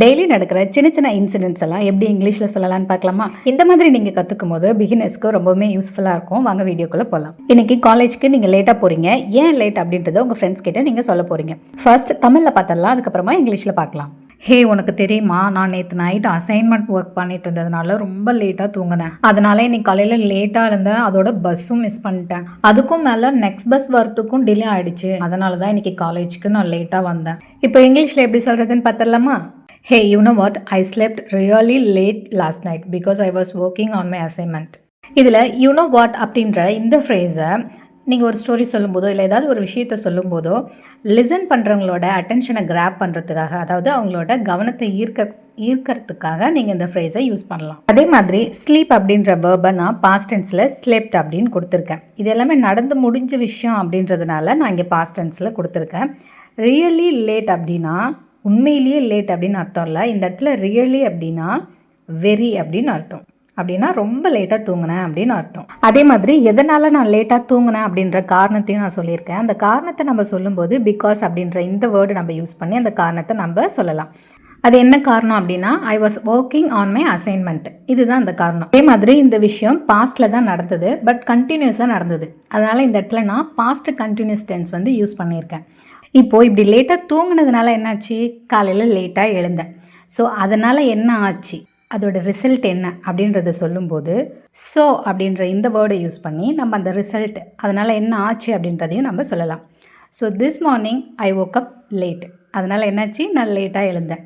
Daily நடக்கிற சின்ன சின்ன இன்சிடென்ட்ஸ் எல்லாம் எப்படி இங்கிலீஷில் சொல்லலாம்னு பார்க்கலாமா? இந்த மாதிரி நீங்கள் கற்றுக்கும் போது பிகினர்ஸ்க்கு ரொம்பவுமே யூஸ்ஃபுல்லாக இருக்கும். வாங்க வீடியோக்குள்ளே போகலாம் இன்னைக்கு காலேஜ்க்கு நீங்கள் லேட்டாக போகிறீங்க ஏன் லேட் அப்படின்றத உங்கள் ஃப்ரெண்ட்ஸ் கிட்ட நீங்கள் சொல்ல போகிறீங்க ஃபர்ஸ்ட் தமிழில் பார்த்துடலாம். அதுக்கப்புறமா இங்கிலீஷில் பார்க்கலாம். ஹே உனக்கு தெரியுமா? நான் நேற்று நைட் அசைன்மெண்ட் ஒர்க் பண்ணிட்டு இருந்ததுனால ரொம்ப லேட்டாக தூங்கினேன். அதனால இன்னைக்கு காலையில் லேட்டாக இருந்தேன். அதோட பஸ்ஸும் மிஸ் பண்ணிட்டேன். அதுக்கும் மேலே நெக்ஸ்ட் பஸ் வரத்துக்கும் டிலே ஆயிடுச்சு. அதனால தான் இன்னைக்கு காலேஜ்க்கு நான் லேட்டாக வந்தேன். இப்போ இங்கிலீஷில் எப்படி சொல்கிறதுன்னு பார்த்துடலாமா? Hey you what I slept really late last night because I was working on my assignment இதில் யூனோ வாட் அப்படின்ற இந்த ஃப்ரேஸை நீங்கள் ஒரு ஸ்டோரி சொல்லும்போதோ இல்லை ஏதாவது ஒரு விஷயத்த சொல்லும்போதோ லிசன் பண்ணுறவங்களோட அட்டென்ஷனை கிராப் பண்ணுறதுக்காக அதாவது அவங்களோட கவனத்தை ஈர்க்க ஈர்க்கறதுக்காக நீங்கள் இந்த ஃப்ரேஸை யூஸ் பண்ணலாம். அதே மாதிரி ஸ்லீப் அப்படின்ற வேர்பை நான் பாஸ்டென்ஸில் ஸ்லெப்ட் அப்படின்னு கொடுத்துருக்கேன். இது எல்லாமே நடந்து முடிஞ்ச விஷயம் அப்படின்றதுனால நான் இங்கே பாஸ்டென்ஸில் கொடுத்துருக்கேன். ரியலி லேட் அப்படின்னா உண்மையிலேயே லேட் அப்படின்னு அர்த்தம் இல்லை இந்த இடத்துல ரியலி அப்படின்னா வெரி அப்படின்னு அர்த்தம். அப்படின்னா ரொம்ப லேட்டாக தூங்கினேன் அப்படின்னு அர்த்தம். அதே மாதிரி எதனால் நான் லேட்டாக தூங்கினேன் அப்படின்ற காரணத்தையும் நான் சொல்லியிருக்கேன். அந்த காரணத்தை நம்ம சொல்லும்போது பிகாஸ் அப்படின்ற இந்த வேர்டு நம்ம யூஸ் பண்ணி அந்த காரணத்தை நம்ம சொல்லலாம். அது என்ன காரணம் அப்படின்னா I was working on my assignment இதுதான் அந்த காரணம். அதே மாதிரி இந்த விஷயம் பாஸ்டில் தான் நடந்தது பட் கண்டினியூஸாக நடந்தது. அதனால் இந்த இடத்துல நான் பாஸ்ட் கண்டினியூஸ் டென்ஸ் வந்து யூஸ் பண்ணியிருக்கேன். இப்போது இப்படி லேட்டாக தூங்கினதுனால என்னாச்சு? காலையில் லேட்டாக எழுந்தேன். ஸோ அதனால் என்ன ஆச்சு? அதோட ரிசல்ட் என்ன? அப்படின்றத சொல்லும்போது ஸோ அப்படின்ற இந்த வேர்டை யூஸ் பண்ணி நம்ம அந்த ரிசல்ட் அதனால் என்ன ஆச்சு அப்படின்றதையும் நம்ம சொல்லலாம். So this morning I woke up late அதனால் என்னாச்சு? நான் லேட்டாக எழுந்தேன்.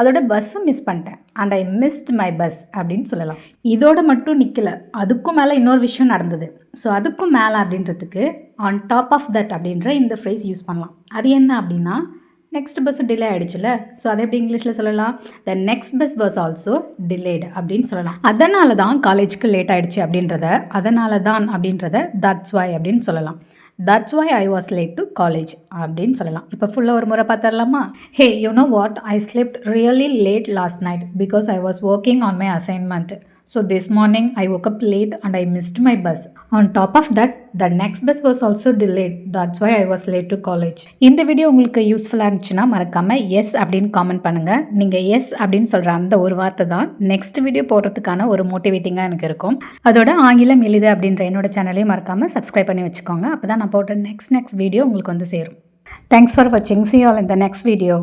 அதோட பஸ்ஸும் மிஸ் பண்ணிட்டேன். And I missed my bus அப்படின்னு சொல்லலாம். இதோட மட்டும் நிற்கல அதுக்கும் மேலே இன்னொரு விஷயம் நடந்தது. ஸோ அதுக்கும் மேலே அப்படின்றதுக்கு ஆன் டாப் ஆஃப் தட் அப்படின்ற இந்த ஃப்ரேஸ் யூஸ் பண்ணலாம். அது என்ன அப்படின்னா நெக்ஸ்ட் பஸ்ஸு டிலே ஆகிடுச்சுல ஸோ அதை எப்படி இங்கிலீஷில் சொல்லலாம்? The next bus was also delayed அப்படின்னு சொல்லலாம். அதனால தான் காலேஜுக்கு லேட் ஆகிடுச்சு அப்படின்றத அதனால தான் அப்படின்றத தட்ஸ் வாய் அப்படின்னு சொல்லலாம். That's why I was late to college அப்படின்னு சொல்லலாம். இப்போ ஃபுல்லாக ஒரு முறை பார்த்துடலாமா? Hey you know what I slept really late last night because I was working on my assignment so this morning I woke up late and I missed my bus. On top of that, the next bus was also delayed. That's why I was late to college. இந்த video உங்களுக்கு யூஸ்ஃபுல்லாக இருந்துச்சுன்னா மறக்காமல் S அப்படின்னு comment பண்ணுங்கள் நீங்கள் S அப்படின்னு சொல்கிற அந்த ஒரு வார்த்தை தான் நெக்ஸ்ட் வீடியோ போடுறதுக்கான ஒரு மோட்டிவேட்டிங்காக எனக்கு இருக்கும் அதோட ஆங்கிலம் எளிது அப்படின்ற என்னோட சேனலையும் மறக்காமல் சப்ஸ்கிரைப் பண்ணி வச்சுக்கோங்க அப்போ தான் நான் போட்ட நெக்ஸ்ட் நெக்ஸ்ட் வீடியோ உங்களுக்கு வந்து சேரும் தேங்க்ஸ் ஃபார் வாட்சிங் சி ஆல் இந்த நெக்ஸ்ட் வீடியோ